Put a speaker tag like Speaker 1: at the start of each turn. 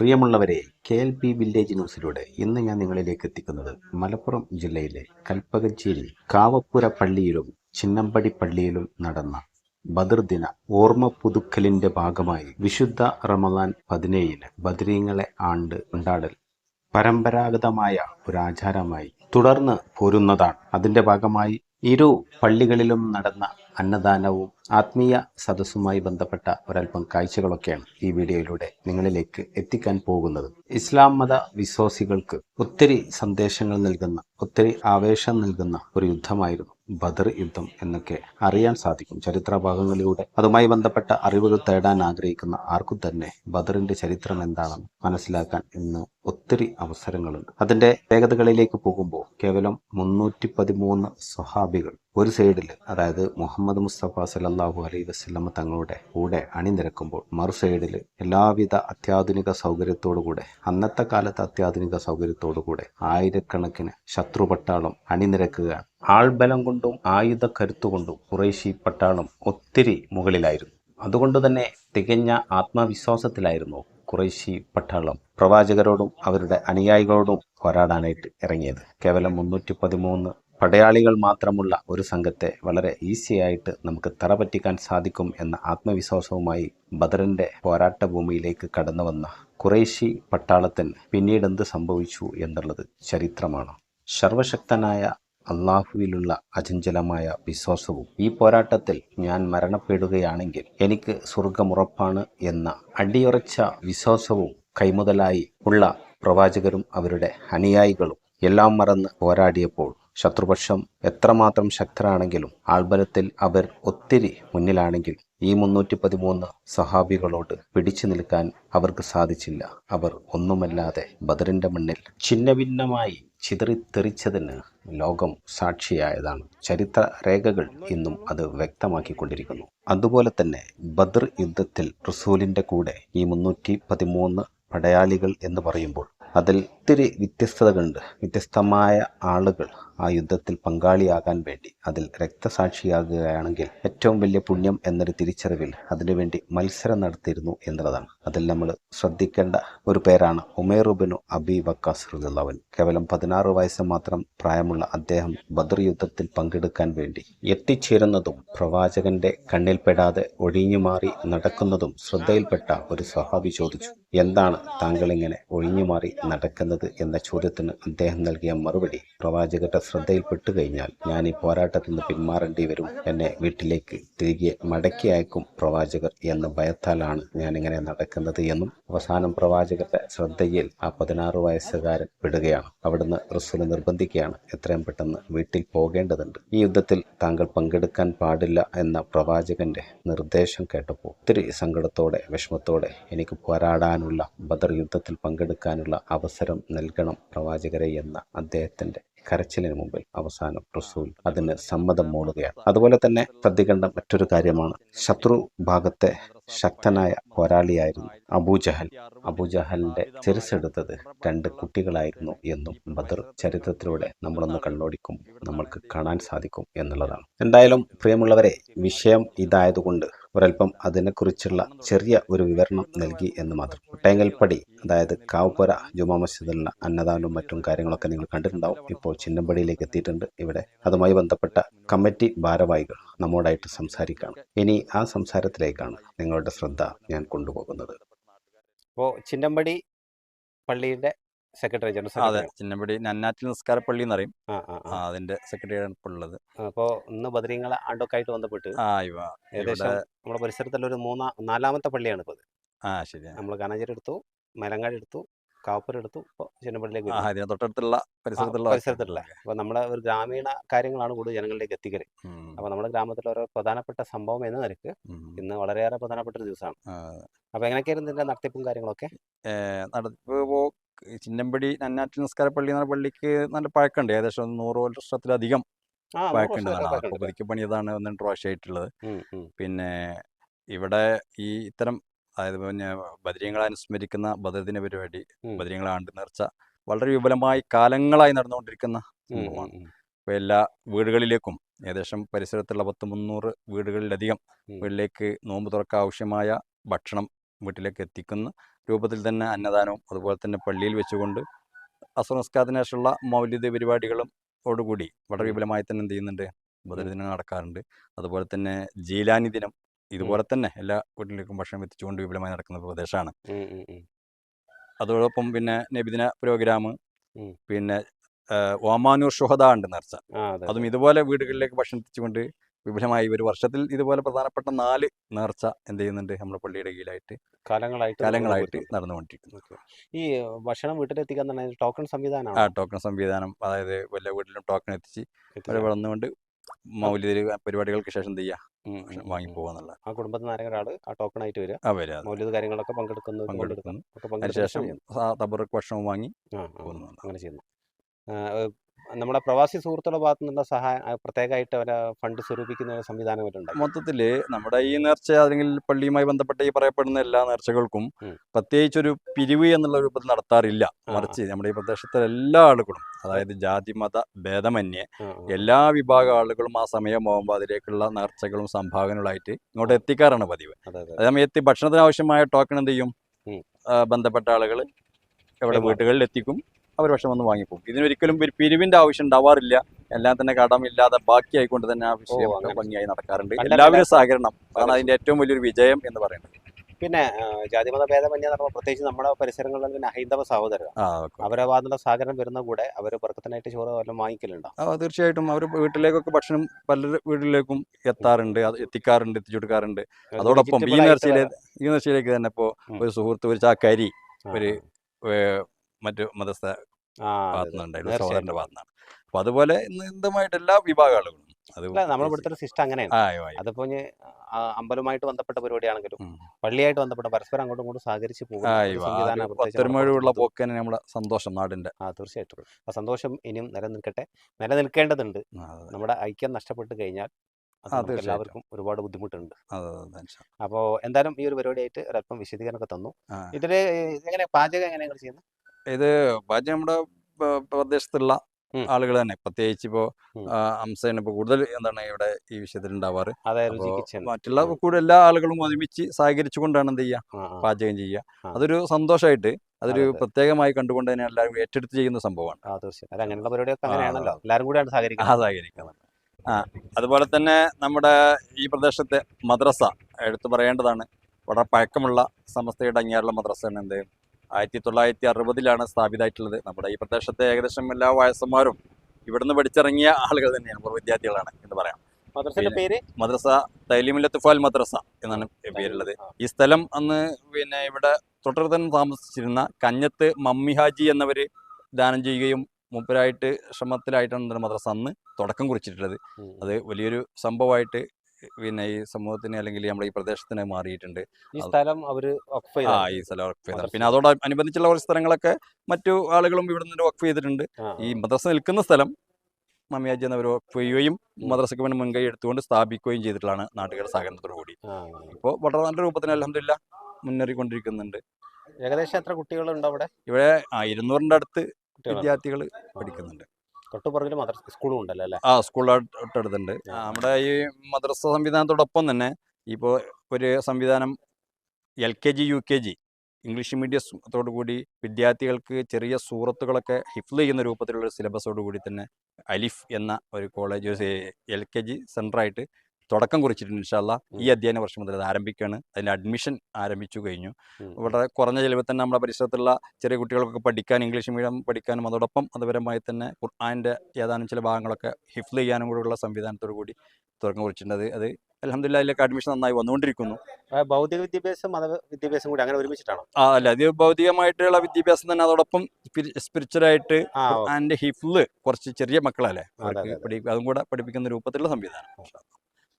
Speaker 1: പ്രിയമുള്ളവരെ K L P village ന്യൂസിലൂടെ ഇന്ന് ഞാൻ നിങ്ങളിലേക്ക് എത്തിക്കുന്നത് മലപ്പുറം ജില്ലയിലെ കൽപ്പകഞ്ചേരി കാവപ്പുര പള്ളിയിലും ചിന്നമ്പടി പള്ളിയിലും നടന്ന ബദർദിന ഓർമ്മ പുതുക്കലിന്റെ ഭാഗമായി വിശുദ്ധ റമദാൻ പതിനേഴിന് ബദരീങ്ങളെ ആണ്ട് ഉണ്ടാടൽ പരമ്പരാഗതമായ ഒരാചാരമായി തുടർന്ന് പോരുന്നതാണ്. അതിന്റെ ഭാഗമായി ഇരു പള്ളികളിലും നടന്ന അന്നദാനവും ആത്മീയ സദസ്സുമായി ബന്ധപ്പെട്ട ഒരൽപ്പം കാഴ്ചകളൊക്കെയാണ് ഈ വീഡിയോയിലൂടെ നിങ്ങളിലേക്ക് എത്തിക്കാൻ പോകുന്നത്. ഇസ്ലാം മത വിശ്വാസികൾക്ക് ഒത്തിരി സന്ദേശങ്ങൾ നൽകുന്ന ഒത്തിരി ആവേശം നൽകുന്ന ഒരു യുദ്ധമായിരുന്നു ബദർ യുദ്ധം എന്നൊക്കെ അറിയാൻ സാധിക്കും. ചരിത്ര ഭാഗങ്ങളിലൂടെ അതുമായി ബന്ധപ്പെട്ട അറിവുകൾ തേടാൻ ആഗ്രഹിക്കുന്ന ആർക്കും തന്നെ ബദറിന്റെ ചരിത്രം എന്താണെന്ന് മനസ്സിലാക്കാൻ ഇന്ന് ഒത്തിരി അവസരങ്ങളുണ്ട്. അതിന്റെ വേഗതകളിലേക്ക് പോകുമ്പോൾ കേവലം മുന്നൂറ്റി പതിമൂന്ന് സ്വഹാബികൾ ഒരു സൈഡിൽ അതായത് മുഹമ്മദ് മുസ്തഫ സലല്ലാഹു അലൈ വസല്ലമ തങ്ങളുടെ കൂടെ അണിനിരക്കുമ്പോൾ മറു സൈഡിൽ എല്ലാവിധ അത്യാധുനിക സൗകര്യത്തോടുകൂടെ അന്നത്തെ കാലത്ത് അത്യാധുനിക സൗകര്യത്തോടുകൂടെ ആയിരക്കണക്കിന് ശത്രു പട്ടാളം അണിനിരക്കുകയാണ്. ആൾബലം കൊണ്ടും ആയുധ കരുത്തുകൊണ്ടും കുറേശി പട്ടാളം ഒത്തിരി മുകളിലായിരുന്നു. അതുകൊണ്ട് തന്നെ തികഞ്ഞ ആത്മവിശ്വാസത്തിലായിരുന്നു കുറേശി പട്ടാളം പ്രവാചകരോടും അവരുടെ അനുയായികളോടും പോരാടാനായിട്ട് ഇറങ്ങിയത്. കേവലം മുന്നൂറ്റി പതിമൂന്ന് പടയാളികൾ മാത്രമുള്ള ഒരു സംഘത്തെ വളരെ ഈസിയായിട്ട് നമുക്ക് തറ പറ്റിക്കാൻ സാധിക്കും എന്ന ആത്മവിശ്വാസവുമായി ബദറിന്റെ പോരാട്ട ഭൂമിയിലേക്ക് കടന്നു വന്ന കുറേശി പട്ടാളത്തിന് പിന്നീട് എന്ത് സംഭവിച്ചു എന്നുള്ളത് ചരിത്രമാണ്. സർവശക്തനായ അള്ളാഹുവിലുള്ള അചഞ്ചലമായ വിശ്വാസവും ഈ പോരാട്ടത്തിൽ ഞാൻ മരണപ്പെടുകയാണെങ്കിൽ എനിക്ക് സ്വർഗമുറപ്പാണ് എന്ന അടിയുറച്ച വിശ്വാസവും കൈമുതലായി ഉള്ള പ്രവാചകരും അവരുടെ അനുയായികളും എല്ലാം മറന്ന് പോരാടിയപ്പോൾ ശത്രുപക്ഷം എത്രമാത്രം ശക്തരാണെങ്കിലും ആൾബലത്തിൽ അവർ ഒത്തിരി മുന്നിലാണെങ്കിൽ ഈ മുന്നൂറ്റി പതിമൂന്ന് സഹാബികളോട് പിടിച്ചു നിൽക്കാൻ അവർക്ക് സാധിച്ചില്ല. അവർ ഒന്നുമല്ലാതെ ബദറിന്റെ മണ്ണിൽ ഛിന്നഭിന്നമായി ചിതറിത്തെറിച്ചതിന് ലോകം സാക്ഷിയായതാണ്. ചരിത്ര രേഖകൾ ഇന്നും അത് വ്യക്തമാക്കിക്കൊണ്ടിരിക്കുന്നു. അതുപോലെ തന്നെ ബദർ യുദ്ധത്തിൽ റസൂലിന്റെ കൂടെ ഈ മുന്നൂറ്റി പതിമൂന്ന് പടയാളികൾ എന്ന് പറയുമ്പോൾ അതിൽ ഒത്തിരി വ്യത്യസ്തതകളുണ്ട്. വ്യത്യസ്തമായ ആളുകൾ ആ യുദ്ധത്തിൽ പങ്കാളിയാകാൻ വേണ്ടി അതിൽ രക്തസാക്ഷിയാകുകയാണെങ്കിൽ ഏറ്റവും വലിയ പുണ്യം എന്നൊരു തിരിച്ചറിവിൽ അതിനുവേണ്ടി മത്സരം നടത്തിയിരുന്നു എന്നുള്ളതാണ്. അതിൽ നമ്മൾ ശ്രദ്ധിക്കേണ്ട ഒരു പേരാണ് ഉമേറുബിനു അബി വക്കാസ് റുദുള്ളവൻ കേവലം പതിനാറ് വയസ്സ് മാത്രം പ്രായമുള്ള അദ്ദേഹം ബദർ യുദ്ധത്തിൽ പങ്കെടുക്കാൻ വേണ്ടി എത്തിച്ചേരുന്നതും പ്രവാചകന്റെ കണ്ണിൽപ്പെടാതെ ഒഴിഞ്ഞുമാറി നടക്കുന്നതും ശ്രദ്ധയിൽപ്പെട്ട ഒരു സ്വഹാബി ചോദിച്ചു എന്താണ് താങ്കൾ ഇങ്ങനെ ഒഴിഞ്ഞുമാറി നടക്കുന്നത്? എന്ന ചോദ്യത്തിന് അദ്ദേഹം നൽകിയ മറുപടി പ്രവാചകരുടെ ശ്രദ്ധയിൽപ്പെട്ടു കഴിഞ്ഞാൽ ഞാൻ ഈ പോരാട്ടത്തിൽ നിന്ന് പിന്മാറേണ്ടി വരും. എന്നെ വീട്ടിലേക്ക് തിരികെ മടക്കി അയക്കും പ്രവാചകർ എന്ന ഭയത്താലാണ് ഞാനിങ്ങനെ നടക്കുന്നത് എന്നും അവസാനം പ്രവാചകരുടെ ശ്രദ്ധയിൽ ആ പതിനാറ് വയസ്സുകാരൻ വിടുകയാണ് അവിടുന്ന് റസൂൽ നിർബന്ധിക്കുകയാണ് എത്രയും പെട്ടെന്ന് വീട്ടിൽ പോകേണ്ടതുണ്ട്. ഈ യുദ്ധത്തിൽ താങ്കൾ പങ്കെടുക്കാൻ പാടില്ല എന്ന പ്രവാചകന്റെ നിർദ്ദേശം കേട്ടപ്പോൾ ഒത്തിരി സങ്കടത്തോടെ വിഷമത്തോടെ എനിക്ക് പോരാടാനുള്ള ബദർ യുദ്ധത്തിൽ പങ്കെടുക്കാനുള്ള അവസരം നൽകണം പ്രവാചകരെ എന്ന അദ്ദേഹത്തിന്റെ കരച്ചിലിന് മുമ്പിൽ അവസാനം റസൂൽ അതിന് സമ്മതം മൂടുകയാണ്. അതുപോലെ തന്നെ ശ്രദ്ധിക്കേണ്ട മറ്റൊരു കാര്യമാണ് ശത്രു ഭാഗത്തെ ശക്തനായ പോരാളിയായിരുന്നു അബൂജഹൽ അബൂജഹലിന്റെ ചെറുസെടുത്തത് രണ്ട് കുട്ടികളായിരുന്നു എന്നും ബദർ ചരിത്രത്തിലൂടെ നമ്മളൊന്ന് കണ്ണോടിക്കും നമ്മൾക്ക് കാണാൻ സാധിക്കും എന്നുള്ളതാണ്. എന്തായാലും പ്രിയമുള്ളവരെ വിഷയം ഇതായതുകൊണ്ട് ഒരൽപ്പം അതിനെക്കുറിച്ചുള്ള ചെറിയ ഒരു വിവരണം നൽകി എന്ന് മാത്രം. ഒട്ടേങ്ങൽപ്പടി അതായത് കാവുപുര ജുമാ മസ്ജിദിലുള്ള അന്നദാനവും മറ്റും കാര്യങ്ങളൊക്കെ നിങ്ങൾ കണ്ടിട്ടുണ്ടാവും. ഇപ്പോൾ ചിന്നമ്പടിയിലേക്ക് എത്തിയിട്ടുണ്ട്. ഇവിടെ അതുമായി ബന്ധപ്പെട്ട കമ്മിറ്റി ഭാരവാഹികൾ നമ്മോടായിട്ട് സംസാരിക്കുകയാണ്. ഇനി ആ സംസാരത്തിലേക്കാണ് നിങ്ങളുടെ ശ്രദ്ധ ഞാൻ കൊണ്ടുപോകുന്നത്.
Speaker 2: ഇപ്പോൾ ചിന്നമ്പടി പള്ളിയുടെ സെക്രട്ടറി ജനറൽ
Speaker 3: അതെ
Speaker 2: സെക്രട്ടറി
Speaker 3: ചിന്നമ്പടി നന്നാറ്റിൽ നിസ്കാരപ്പള്ളി എന്ന് പറയും
Speaker 2: ആ ആ
Speaker 3: ആ, അതിന്റെ സെക്രട്ടറിയാണ് ഇപ്പോൾ ഉള്ളത്.
Speaker 2: അപ്പോൾ ഇന്ന് ബദരീങ്ങളെ ആണ്ടൊക്കെ ആയിട്ട് ബന്ധപ്പെട്ട് ഏകദേശം നമ്മുടെ പരിസരത്തുള്ള ഒരു മൂന്നാ നാലാമത്തെ പള്ളിയാണ് ഇപ്പോൾ
Speaker 3: ആ ശരി
Speaker 2: നമ്മൾ കാനാഞ്ചേരി എടുത്തു മലങ്ങാട് എടുത്തു കാവപ്പുര
Speaker 3: ചെന്നപ്പള്ളിയിലേക്ക്
Speaker 2: വരുന്നു.
Speaker 3: തൊട്ടടുത്തുള്ള പരിസരത്തുള്ള
Speaker 2: പരിസരത്തുള്ള. അപ്പോൾ നമ്മുടെ ഒരു ഗ്രാമീണ കാര്യങ്ങളാണ് കൂടുതൽ ജനങ്ങളിലേക്ക് എത്തിക്കൽ.
Speaker 3: ഉം,
Speaker 2: അപ്പോൾ നമ്മുടെ ഗ്രാമത്തിലെ ഓരോ പ്രധാനപ്പെട്ട സംഭവം എന്ന നിലയ്ക്ക്
Speaker 3: ഉം.
Speaker 2: ഇന്ന് വളരെയേറെ പ്രധാനപ്പെട്ട ഒരു ദിവസമാണ്. അപ്പോൾ എങ്ങനെയൊക്കെയായിരുന്നു ഇതിന്റെ നടത്തിപ്പും കാര്യങ്ങളൊക്കെ?
Speaker 3: നടത്തിപ്പ് ചിന്നമ്പടി നന്നാറ്റിൽ നിസ്കാരപ്പള്ളി എന്ന പള്ളിക്ക് നല്ല പഴക്കമുണ്ട്. ഏകദേശം നൂറ് വർഷത്തിലധികം പഴക്കമുണ്ട്. പുതുക്കി പണിയതാണ് ഒന്ന് രണ്ട്
Speaker 2: ഉം.
Speaker 3: പിന്നെ ഇവിടെ ഈ ഇത്തരം അതായത് പിന്നെ ബദരീങ്ങളെ അനുസ്മരിക്കുന്ന ബദർദിന പരിപാടി. ബദരീങ്ങളെ ആണ്ട് നേർച്ച വളരെ വിപുലമായി കാലങ്ങളായി നടന്നുകൊണ്ടിരിക്കുന്ന സംഭവമാണ്. ഇപ്പൊ എല്ലാ വീടുകളിലേക്കും ഏകദേശം പരിസരത്തുള്ള പത്ത് മുന്നൂറ് വീടുകളിലധികം. വീട്ടിലേക്ക് നോമ്പ് തുറക്കാൻ ആവശ്യമായ ഭക്ഷണം വീട്ടിലേക്ക് എത്തിക്കുന്ന രൂപത്തിൽ തന്നെ അന്നദാനവും അതുപോലെ തന്നെ പള്ളിയിൽ വെച്ചുകൊണ്ട് അസുനസ്കാരത്തിന് മൗല്യത മൗലിക പരിപാടികളും ഓടുകൂടി വളരെ വിപുലമായി തന്നെ എന്ത് ചെയ്യുന്നുണ്ട് ബദർദിനം നടക്കാറുണ്ട്. അതുപോലെ തന്നെ ജീലാനി ദിനം ഇതുപോലെ തന്നെ എല്ലാ വീട്ടിലേക്കും ഭക്ഷണം എത്തിച്ചുകൊണ്ട് വിപുലമായി നടക്കുന്ന പ്രദേശമാണ്. അതോടൊപ്പം പിന്നെ നബിദിന പ്രോഗ്രാം പിന്നെ ഓമാനൂർ ഷുഹദ ഉണ്ട് നേർച്ച.
Speaker 2: അതും
Speaker 3: ഇതുപോലെ വീടുകളിലേക്ക് ഭക്ഷണം എത്തിച്ചുകൊണ്ട് വിപുലമായി ഒരു വർഷത്തിൽ ഇതുപോലെ പ്രധാനപ്പെട്ട നാല് നേർച്ച എന്ത് ചെയ്യുന്നുണ്ട് നമ്മുടെ പള്ളിയുടെ കീഴിലായിട്ട്
Speaker 2: കാലങ്ങളായിട്ട്
Speaker 3: കാലങ്ങളായിട്ട്
Speaker 2: നടന്നുകൊണ്ടിരിക്കുന്നു. ഈ ഭക്ഷണം വീട്ടിലെത്തിക്കാൻ ടോക്കൺ
Speaker 3: സംവിധാനം
Speaker 2: ആ
Speaker 3: ടോക്കൺ സംവിധാനം. അതായത് വല്ല വീട്ടിലും ടോക്കൺ എത്തിച്ച് അവരെ വന്നുകൊണ്ട് മൗലിക പരിപാടികൾക്ക് ശേഷം എന്ത് ചെയ്യുക വാങ്ങി പോവാന്നുള്ള
Speaker 2: ആ കുടുംബത്തിൽ നിന്ന് ഒരാൾ ആ ടോക്കൺ ആയിട്ട് വരിക
Speaker 3: ആ വരാതെ
Speaker 2: മൗലിക കാര്യങ്ങളൊക്കെ
Speaker 3: പങ്കെടുക്കുന്നു
Speaker 2: പങ്കെടുക്കുന്നു.
Speaker 3: അതിനുശേഷം
Speaker 2: ശേഷം
Speaker 3: തബറക്ക് ഭക്ഷണം വാങ്ങി
Speaker 2: അങ്ങനെ ചെയ്യുന്നു. നമ്മുടെ പ്രവാസി സുഹൃത്തുക്കളുടെ ഭാഗത്തു നിന്നുള്ള സഹായം പ്രത്യേകമായിട്ട് അവരെ ഫണ്ട് സ്വരൂപിക്കുന്ന ഒരു സംവിധാനം അവരുണ്ടായി
Speaker 3: മൊത്തത്തിൽ നമ്മുടെ ഈ നേർച്ച അല്ലെങ്കിൽ പള്ളിയുമായി ബന്ധപ്പെട്ട ഈ പറയപ്പെടുന്ന എല്ലാ നേർച്ചകൾക്കും
Speaker 2: പ്രത്യേകിച്ച്
Speaker 3: ഒരു പിരിവ് എന്നുള്ള രൂപത്തിൽ നടത്താറില്ല. മറിച്ച് നമ്മുടെ ഈ പ്രദേശത്തെ എല്ലാ ആളുകളും അതായത് ജാതി മത ഭേദമന്യേ. എല്ലാ വിഭാഗ ആളുകളും ആ സമയമാകുമ്പോൾ അതിലേക്കുള്ള നേർച്ചകളും സംഭാവനകളായിട്ട് ഇങ്ങോട്ട് എത്തിക്കാറാണ് പതിവ്.
Speaker 2: അതെ
Speaker 3: സമയത്ത് ഭക്ഷണത്തിന് ആവശ്യമായ ടോക്കൺ എന്ത് ചെയ്യും? ബന്ധപ്പെട്ട ആളുകൾ ഇവിടെ വീട്ടുകളിൽ എത്തിക്കും അവർ പക്ഷെ വന്ന് വാങ്ങിപ്പോകും. ഇതിനൊരിക്കലും ഒരു പിരിവിന്റെ ആവശ്യം ഉണ്ടാവാറില്ല. എല്ലാം തന്നെ കടമില്ലാതെ ബാക്കിയായിക്കൊണ്ട് തന്നെ ആ വിഷയം. ഭംഗിയായി നടക്കാറുണ്ട്. എല്ലാവരും സഹകരണം. അതാണ് അതിന്റെ ഏറ്റവും വലിയൊരു വിജയം എന്ന് പറയുന്നത്.
Speaker 2: പിന്നെ ജാതി ജാതിമത ഭേദമന്യേ നടന്ന പ്രത്യേകിച്ച് നമ്മുടെ പരിസരങ്ങളിൽ പിന്നെ ഹൈന്ദവ സഹോദരർ അവരെ ഭാഗത്തുള്ള സഹകരണം വരുന്ന കൂടെ അവർ ബർക്കത്തിനായിട്ട് ചോറ് വല്ലതും വാങ്ങിക്കലുണ്ടോ?
Speaker 3: തീർച്ചയായിട്ടും. അവർ വീട്ടിലേക്കൊക്കെ ഭക്ഷണം പല വീട്ടിലേക്കും എത്താറുണ്ട്. അത് എത്തിക്കാറുണ്ട് എത്തിച്ചു കൊടുക്കാറുണ്ട് അതോടൊപ്പം ഈ നേർച്ചയിലെ ഈ നേർച്ചയിലേക്ക് തന്നെ ഇപ്പോൾ ഒരു സുഹൃത്ത് ഒരു ചാക്കരി ഒരു മറ്റു മതസ്ഥ. ഭാഗത്തുനിന്നുണ്ടായിരുന്നു. സഹോദരന്റെ ഭാഗത്തുനിന്നാണ് അപ്പൊ അതുപോലെ നിന്തമായിട്ട് എല്ലാ വിഭാഗങ്ങളും ആളുകളും
Speaker 2: നമ്മുടെ ഇവിടുത്തെ സിസ്റ്റം അങ്ങനെയാണ്. അതിപ്പോ അമ്പലവുമായിട്ട് ബന്ധപ്പെട്ട പരിപാടിയാണെങ്കിലും. പള്ളിയായിട്ട് ബന്ധപ്പെട്ട പരസ്പരം അങ്ങോട്ടും ഇങ്ങോട്ടും സഹകരിച്ച് നമ്മുടെ
Speaker 3: പോക്ക് തന്നെ നമ്മളെ സന്തോഷം നാടിന്റെ.
Speaker 2: ആ തീർച്ചയായിട്ടും. ആ സന്തോഷം ഇനിയും നിലനിൽക്കട്ടെ. നിലനിൽക്കേണ്ടതുണ്ട്. നമ്മുടെ ഐക്യം നഷ്ടപ്പെട്ട് കഴിഞ്ഞാൽ എല്ലാവർക്കും ഒരുപാട് ബുദ്ധിമുട്ടുണ്ട്. അപ്പോൾ എന്തായാലും ഈ ഒരു പരിപാടിയായിട്ട് ഒരല്പം വിശദീകരണമൊക്കെ തന്നു. ഇതിൽ എങ്ങനെ പാചകം എങ്ങനെയാണ് ചെയ്യുന്നത്?
Speaker 3: ഇത് പാചകം നമ്മുടെ പ്രദേശത്തുള്ള. ആളുകൾ തന്നെ. പ്രത്യേകിച്ച് ഇപ്പോ
Speaker 2: ഉം.
Speaker 3: ഇപ്പൊ കൂടുതൽ എന്താണ് ഇവിടെ ഈ വിഷയത്തിൽ ഉണ്ടാവാറ്? മറ്റുള്ള കൂടെ എല്ലാ ആളുകളും ഒരുമിച്ച് സഹകരിച്ചുകൊണ്ടാണ് എന്ത് ചെയ്യുക? പാചകം ചെയ്യുക. അതൊരു സന്തോഷമായിട്ട് അതൊരു
Speaker 2: അതെ, അതെ.
Speaker 3: പ്രത്യേകമായി കണ്ടുകൊണ്ട് തന്നെ എല്ലാവരും ഏറ്റെടുത്ത് ചെയ്യുന്ന സംഭവമാണ്.
Speaker 2: അങ്ങനെയുള്ള പരിപാടിയൊക്കെ അങ്ങനെയാണല്ലോ. എല്ലാവരും കൂടെയാണ്
Speaker 3: ആ
Speaker 2: സഹകരിക്കുന്നത്
Speaker 3: സഹകരിക്കുന്നത്. ആ അതുപോലെ തന്നെ നമ്മുടെ ഈ പ്രദേശത്തെ മദ്രസ എടുത്തു പറയേണ്ടതാണ്. വളരെ പഴക്കമുള്ള സമസ്തയുടെ അംഗീകാരമുള്ള മദ്രസയാണ് എന്ത്? ആയിരത്തി തൊള്ളായിരത്തി അറുപതിലാണ് സ്ഥാപിതമായിട്ടുള്ളത്. നമ്മുടെ ഈ പ്രദേശത്തെ ഏകദേശം എല്ലാ വയസ്സന്മാരും ഇവിടുന്ന് പഠിച്ചിറങ്ങിയ ആളുകൾ തന്നെയാണ്. പൂർവ വിദ്യാർത്ഥികളാണ് എന്ന് പറയാം.
Speaker 2: പേര്?
Speaker 3: മദ്രസ തൈലിമുല്ലത്തുഫാൽ മദ്രസ എന്നാണ് പേരുള്ളത്. ഈ സ്ഥലം അന്ന് പിന്നെ ഇവിടെ തുടർന്ന് തന്നെ താമസിച്ചിരുന്ന കഞ്ഞത്ത് മമ്മി ഹാജി എന്നവർ ദാനം ചെയ്യുകയും മൂപ്പരായിട്ട് ശ്രമത്തിലായിട്ടാണ് മദ്രസ അന്ന് തുടക്കം കുറിച്ചിട്ടുള്ളത്. അത് വലിയൊരു സംഭവമായിട്ട് പിന്നെ ഈ സമൂഹത്തിന് അല്ലെങ്കിൽ നമ്മുടെ ഈ പ്രദേശത്തിന് മാറിയിട്ടുണ്ട്.
Speaker 2: ഈ സ്ഥലം അവർ
Speaker 3: ആ ഈ സ്ഥലം വഖഫ് ചെയ്തതാണ് പിന്നെ അതോട് അനുബന്ധിച്ചുള്ള കുറച്ച് സ്ഥലങ്ങളൊക്കെ മറ്റു ആളുകളും ഇവിടെ നിന്ന് വഖഫ് ചെയ്തിട്ടുണ്ട്. ഈ മദ്രസ നിൽക്കുന്ന സ്ഥലം മമ്മിയാജി എന്നവർ ചെയ്യുകയും മദ്രസയ്ക്ക് വേണ്ടി മുൻകൈ എടുത്തുകൊണ്ട് സ്ഥാപിക്കുകയും ചെയ്തിട്ടുള്ളതാണ് നാട്ടുകാരുടെ സഹകരണത്തോടു കൂടി.
Speaker 2: ആ.
Speaker 3: ഇപ്പോൾ വളരെ നല്ല രൂപത്തിൽ അലഹമില്ല മുന്നേറിക്കൊണ്ടിരിക്കുന്നുണ്ട്.
Speaker 2: ഏകദേശം എത്ര കുട്ടികളുണ്ട് അവിടെ?
Speaker 3: ഇവിടെ ആ ഇരുന്നൂറിന്റെ അടുത്ത് വിദ്യാർത്ഥികൾ പഠിക്കുന്നുണ്ട്.
Speaker 2: തൊട്ടുപുറകിൽ മദ്രസ സ്കൂളും ഉണ്ടല്ലോ അല്ലേ?
Speaker 3: ആ ആ, നമ്മുടെ ഈ മദ്രസ സംവിധാനത്തോടൊപ്പം തന്നെ ഇപ്പോൾ ഒരു സംവിധാനം L K G U K G English മീഡിയത്തോടു കൂടി വിദ്യാർത്ഥികൾക്ക് ചെറിയ സൂറത്തുകളൊക്കെ ഹിഫ്ല് ചെയ്യുന്ന രൂപത്തിലുള്ള സിലബസോട് കൂടി തന്നെ അലിഫ് എന്ന ഒരു കോളേജ് എൽ കെ ജി സെന്ററായിട്ട് തുടക്കം കുറിച്ചിട്ടുണ്ട് ഇൻഷാല്ല ഈ അധ്യയന വർഷം മുതൽ അത് ആരംഭിക്കുകയാണ് അതിന്റെ അഡ്മിഷൻ ആരംഭിച്ചു കഴിഞ്ഞു. വളരെ കുറഞ്ഞ ചിലവിൽ തന്നെ നമ്മുടെ പരിസരത്തുള്ള ചെറിയ കുട്ടികൾക്കൊക്കെ പഠിക്കാൻ ഇംഗ്ലീഷ് മീഡിയം പഠിക്കാനും അതോടൊപ്പം അതുപരമായി തന്നെ ഖുർആാന്റെ ഏതാനും ചില ഭാഗങ്ങളൊക്കെ ഹിഫ്ല് ചെയ്യാനും കൂടെയുള്ള സംവിധാനത്തോടു കൂടി തുടക്കം കുറിച്ചിട്ടുണ്ട്. അത് അലഹമില്ല അതിലേക്ക് അഡ്മിഷൻ നന്നായി വന്നുകൊണ്ടിരിക്കുന്നു.
Speaker 2: ഭൗതിക വിദ്യാഭ്യാസം മത വിദ്യാഭ്യാസം കൂടി അങ്ങനെ ഒരുമിച്ചിട്ടാണോ?
Speaker 3: ആ അല്ല അത് ഭൗതികമായിട്ടുള്ള വിദ്യാഭ്യാസം തന്നെ അതോടൊപ്പം സ്പിരിച്വലായിട്ട് ആൻഡ് ഹിഫ്ല് കുറച്ച് ചെറിയ മക്കളല്ലേ. അതും കൂടെ പഠിപ്പിക്കുന്ന രൂപത്തിലുള്ള സംവിധാനം